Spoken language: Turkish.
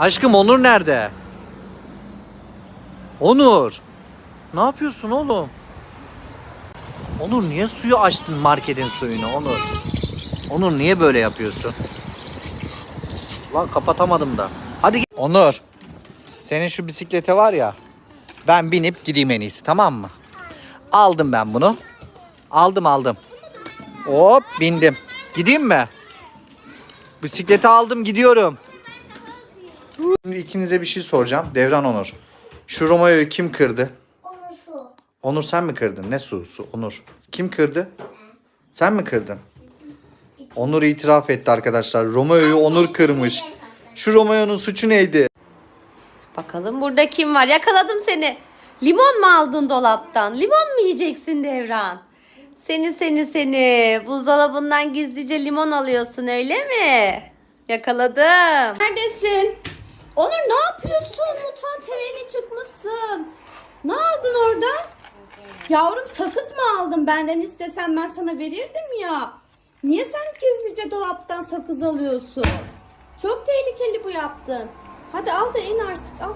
Aşkım Onur nerede? Onur. Ne yapıyorsun oğlum? Onur niye suyu açtın marketin suyunu Onur? Onur niye böyle yapıyorsun? Lan kapatamadım da. Hadi git. Onur. Senin şu bisiklete var ya. Ben binip gideyim en iyisi tamam mı? Aldım ben bunu. Aldım aldım. Hop bindim. Gideyim mi? Bisikleti aldım gidiyorum. Şimdi ikinize bir şey soracağım. Devran Onur. Şu Romeo'yu kim kırdı? Onursu. Onur sen mi kırdın? Ne su? Su Onur. Kim kırdı? Sen mi kırdın? Onur itiraf etti arkadaşlar. Romeo'yu Onur kırmış. Şu Romeo'nun suçu neydi? Bakalım burada kim var? Yakaladım seni. Limon mu aldın dolaptan? Limon mu yiyeceksin Devran? Seni seni seni. Buzdolabından gizlice limon alıyorsun öyle mi? Yakaladım. Neredesin? Çıkmışsın. Ne aldın oradan? Yavrum sakız mı aldın? Benden istesen ben sana verirdim ya. Niye sen gizlice dolaptan sakız alıyorsun? Çok tehlikeli bu yaptın. Hadi al da in artık al.